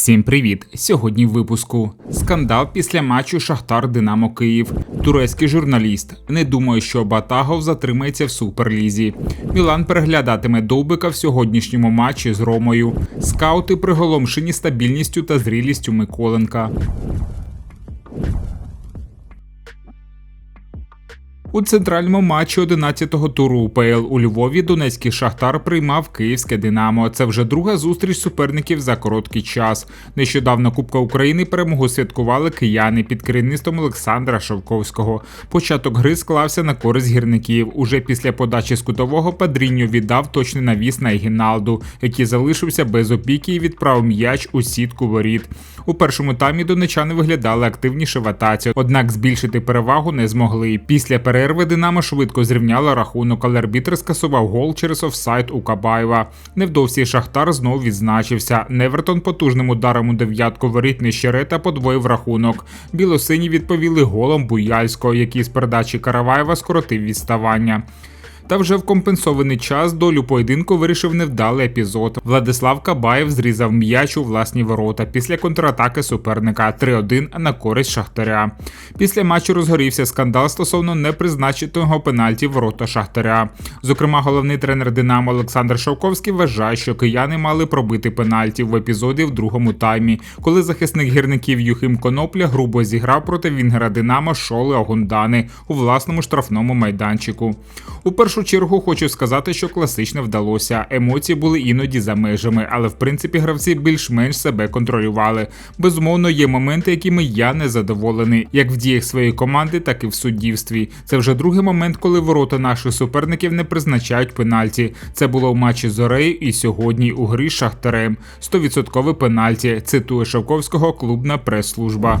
Всім привіт! Сьогодні в випуску скандал після матчу Шахтар Динамо Київ. Турецький журналіст. Не думаю, що Батагов затримається в суперлізі. Мілан переглядатиме Довбика в сьогоднішньому матчі з Ромою. Скаути приголомшені стабільністю та зрілістю Миколенка. У центральному матчі 11-го туру УПЛ у Львові Донецький Шахтар приймав київське Динамо. Це вже друга зустріч суперників за короткий час. Нещодавно Кубка України перемогу святкували кияни під керівництвом Олександра Шовковського. Початок гри склався на користь гірників. Уже після подачі з кутового Падріньо віддав точний навіс на Егіналду, який залишився без опіки і відправив м'яч у сітку воріт. У першому таймі донечани виглядали активніше в атаці, однак збільшити перевагу не змогли. Після перерви Динамо швидко зрівняла рахунок, але арбітр скасував гол через офсайд у Кабаєва. Невдовзі Шахтар знову відзначився. Невертон потужним ударом у дев'ятку воріт Нещерета подвоїв рахунок. Білосині відповіли голом Буяльського, який з передачі Караваєва скоротив відставання. Та вже в компенсований час долю поєдинку вирішив невдалий епізод. Владислав Кабаєв зрізав м'яч у власні ворота після контратаки суперника 3-1 на користь Шахтаря. Після матчу розгорівся скандал стосовно непризначеного пенальті ворота Шахтаря. Зокрема, головний тренер Динамо Олександр Шовковський вважає, що кияни мали пробити пенальті в епізоді в другому таймі, коли захисник гірників Юхим Конопля грубо зіграв проти Вінгера Динамо Шоли Огундани у власному штрафному майданчику. У першу першу чергу хочу сказати, що класично вдалося. Емоції були іноді за межами, але в принципі гравці більш-менш себе контролювали. Безумовно, є моменти, якими я не задоволений, як в діях своєї команди, так і в суддівстві. Це вже другий момент, коли ворота наших суперників не призначають пенальті. Це було в матчі з Орею і сьогодні у грі з Шахтарем. 100% пенальті. Цитує Шовковського клубна прес-служба.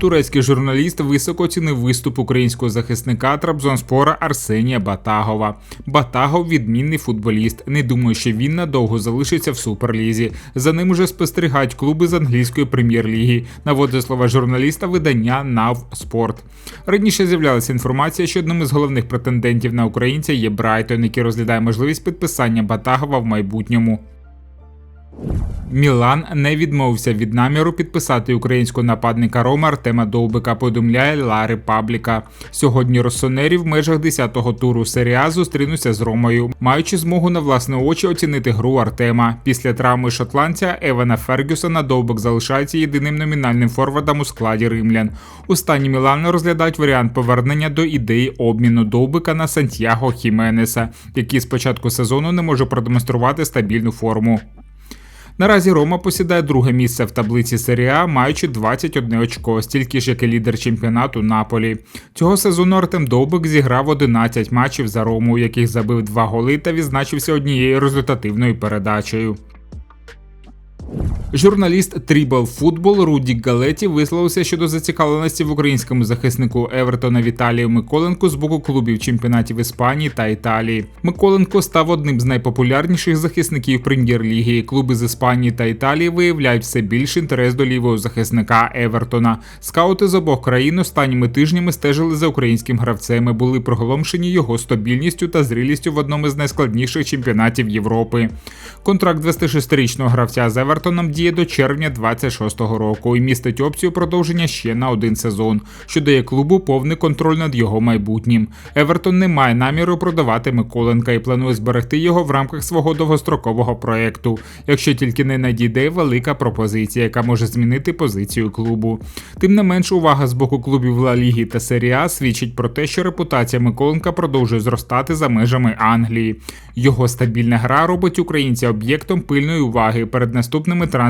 Турецький журналіст високо оцінив виступ українського захисника Трабзонспора Арсенія Батагова. Батагов відмінний футболіст. Не думаю, що він надовго залишиться в суперлізі. За ним уже спостерігають клуби з англійської прем'єр-ліги. Наводить слова журналіста видання НАВ Спорт. Раніше з'являлася інформація, що одним із головних претендентів на українця є Брайтон, який розглядає можливість підписання Батагова в майбутньому. Мілан не відмовився від наміру підписати українського нападника Рома Артема Довбика. Повідомляє Ла Репабліка. Сьогодні росонері в межах 10-го туру серія зустрінуться з Ромою, маючи змогу на власне очі оцінити гру Артема. Після травми шотландця Евана Фергюсона Довбик залишається єдиним номінальним форвардом у складі римлян. У стані Мілана розглядають варіант повернення до ідеї обміну Довбика на Сантьяго Хіменеса, який з початку сезону не може продемонструвати стабільну форму. Наразі Рома посідає друге місце в таблиці серії А, маючи 21 очко, стільки ж як і лідер чемпіонату Наполі. Цього сезону Артем Довбик зіграв 11 матчів за Рому, у яких забив два голи та відзначився однією результативною передачею. Журналіст Трібл Футбол Руді Галеті висловився щодо зацікавленості в українському захиснику Евертона Віталію Миколенку з боку клубів чемпіонатів Іспанії та Італії. Миколенко став одним з найпопулярніших захисників прем'єр-ліги. Клуби з Іспанії та Італії виявляють все більше інтерес до лівого захисника Евертона. Скаути з обох країн останніми тижнями стежили за українським гравцем. і Були проголомшені його стабільністю та зрілістю в одному з найскладніших чемпіонатів Європи. Контракт 26-річного гравця з Евертоном діє до червня 26-го року і містить опцію продовження ще на один сезон, що дає клубу повний контроль над його майбутнім. Евертон не має наміру продавати Миколенка і планує зберегти його в рамках свого довгострокового проекту, якщо тільки не надійде велика пропозиція, яка може змінити позицію клубу. Тим не менш, увага з боку клубів Ла Ліги та Серія А свідчить про те, що репутація Миколенка продовжує зростати за межами Англії. Його стабільна гра робить українця об'єктом пильної уваги перед наступними трансферами